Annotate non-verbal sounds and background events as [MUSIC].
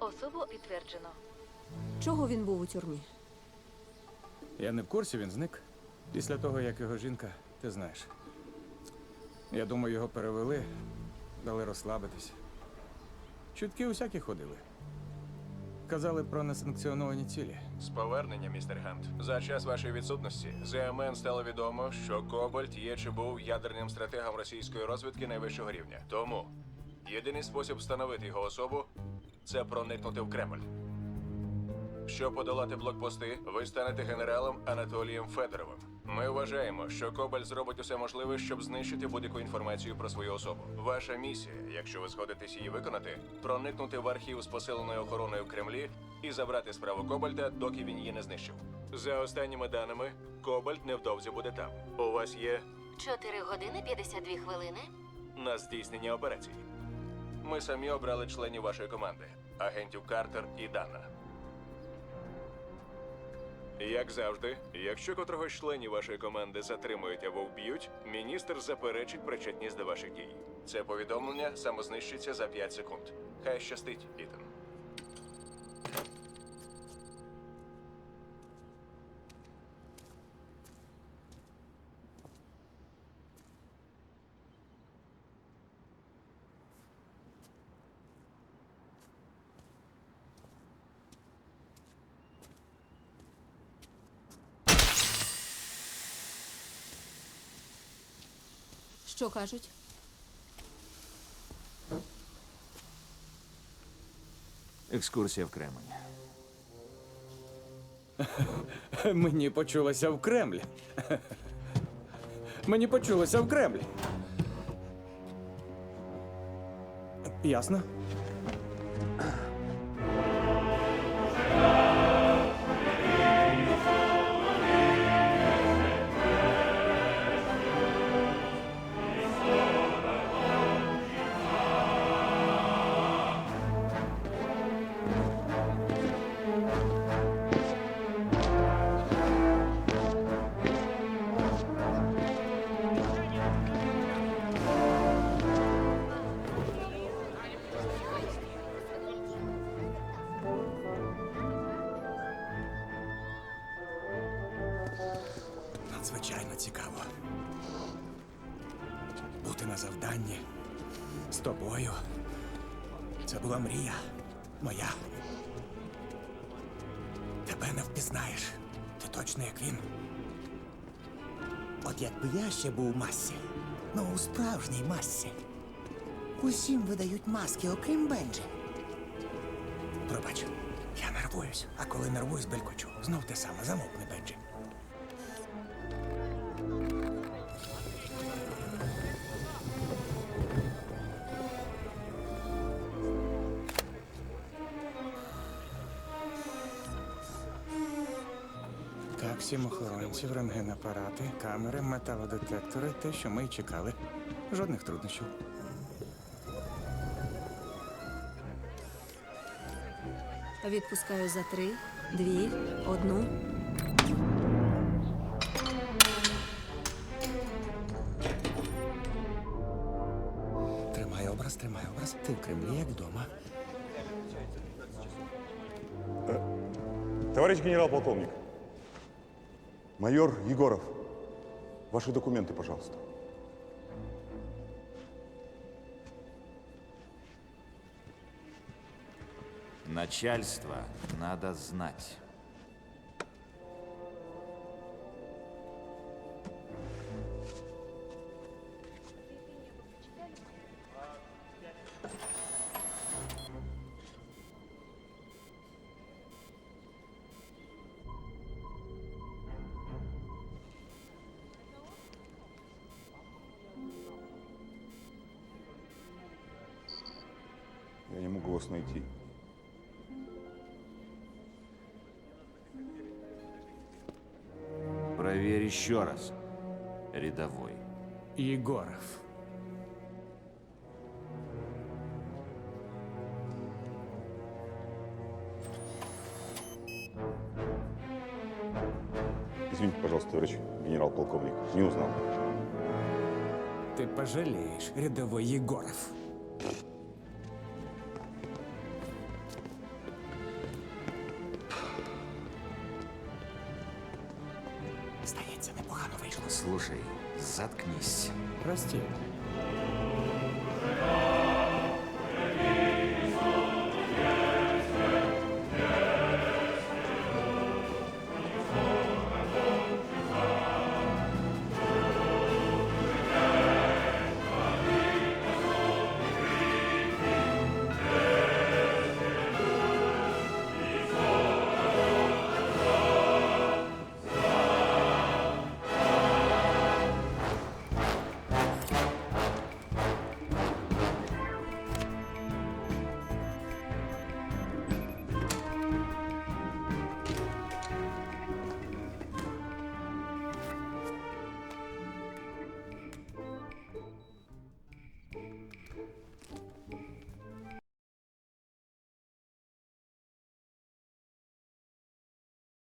Особу підтверджено. Чого він був у тюрмі? Я не в курсі, він зник. Після того, як його жінка, ти знаєш. Я думаю, його перевели, дали розслабитись. Чутки усякі ходили. Казали про несанкціоновані цілі. З повернення, містер Гант. За час вашої відсутності ЗМН стало відомо, що Кобальт є чи був ядерним стратегом російської розвідки найвищого рівня. Тому єдиний спосіб встановити його особу це проникнути в Кремль. Щоб подолати блокпости, ви станете генералом Анатолієм Федоровим. Ми вважаємо, що Кобальт зробить усе можливе, щоб знищити будь-яку інформацію про свою особу. Ваша місія, якщо ви згодитесь її виконати, проникнути в архів з посиленою охороною в Кремлі і забрати справу Кобальта, доки він її не знищив. За останніми даними, Кобальт невдовзі буде там. У вас є 4 години 52 хвилини. на здійснення операцій. Ми самі обрали членів вашої команди, агентів Картер і Дана. Як завжди, якщо котрого з членів вашої команди затримують або вб'ють, міністр заперечить причетність до ваших дій. Це повідомлення самознищиться за 5 секунд. Хай щастить, Ітан. Що кажуть? Екскурсія в Кремль. [LAUGHS] Мені почулося в Кремль. [LAUGHS] Мені почулося в Кремль. Ясно? Бути на завданні з тобою. Це була мрія моя. Тебе не впізнаєш. Ти точно як він. От якби я ще був у масці, ну у справжній масці. Усім видають маски, окрім Бенджі. Пробач, я нервуюсь, а коли нервуюсь, белькочу. Знов те саме, замовкни, Бенджі. Сім охоронців, рентгенапарати, камери, металодетектори, те, що ми й чекали. Жодних труднощів. Відпускаю за три, дві, одну. Тримай образ, тримай образ. Ти в Кремлі, як вдома. Товарищ генерал-полковник, майор Егоров, ваши документы, пожалуйста. Начальство надо знать. Я не могу вас найти. Проверь еще раз, рядовой. Єгоров. Извините, пожалуйста, товарищ генерал-полковник, не узнал. Ти пожалієш, рядовий Єгоров. Слушай, заткнись. Прости.